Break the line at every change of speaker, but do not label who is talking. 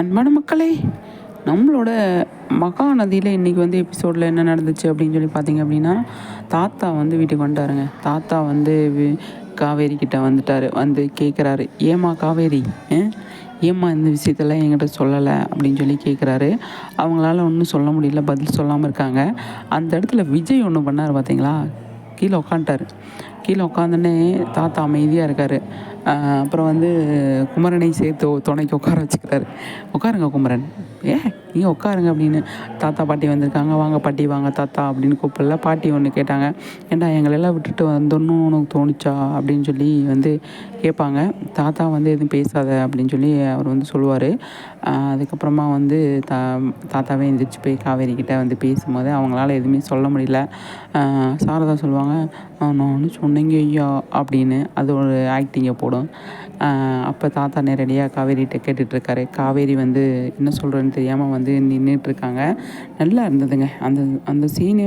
அன்பான மக்களே நம்மளோட மகாநதியில் இன்றைக்கி வந்து எபிசோடில் என்ன நடந்துச்சு அப்படின்னு சொல்லி பார்த்தீங்க அப்படின்னா தாத்தா வந்து வீட்டுக்கு வந்துட்டாருங்க. தாத்தா வந்து வி- காவேரி கிட்டே வந்துட்டார். வந்து கேட்குறாரு ஏம்மா காவேரி ஏம்மா இந்த விஷயத்தெல்லாம் என்கிட்ட சொல்லலை? அப்படின்னு சொல்லி கேட்குறாரு அவங்களால ஒன்றும் சொல்ல முடியல பதில் சொல்லாமல் இருக்காங்க. அந்த இடத்துல விஜய் ஒன்று பண்ணார் பார்த்தீங்களா கீழே உட்காந்துட்டார் கீழே உட்காந்தோடனே தாத்தா அமைதியாக இருக்கார். அப்புறம் வந்து குமரனை சேர்த்து துணைக்கு உட்கார வச்சுக்கிறாரு. உட்காருங்க குமரன். ஏ நீங்கள் உட்காருங்க அப்படின்னு தாத்தா பாட்டி வந்திருக்காங்க. வாங்க பாட்டி வாங்க தாத்தா அப்படின்னு கூப்பிடல. பாட்டி ஒன்று கேட்டாங்க. ஏன்டா எங்களெல்லாம் விட்டுட்டு வந்தோன்னு உனக்கு தோணுச்சா? அப்படின்னு சொல்லி வந்து கேட்பாங்க தாத்தா வந்து எதுவும் பேசாத அப்படின்னு சொல்லி அவர் வந்து சொல்லுவார். அதுக்கப்புறமா வந்து தா தாத்தாவே எந்திரிச்சு போய் காவேரி கிட்டே வந்து பேசும்போது அவங்களால எதுவுமே சொல்ல முடியல. சாரதா சொல்லுவாங்க நான் ஒன்று சொன்னேங்க ஐயா அப்படின்னு அது ஒரு ஆக்டிங்கை போடும். அப்போ தாத்தா நேரடியாக காவேரிகிட்ட கேட்டுட்ருக்காரு. காவேரி வந்து என்ன சொல்கிறேன்னு தெரியாமல் வந்து நின்றுட்டுருக்காங்க நல்லா இருந்ததுங்க. அந்த அந்த சீனு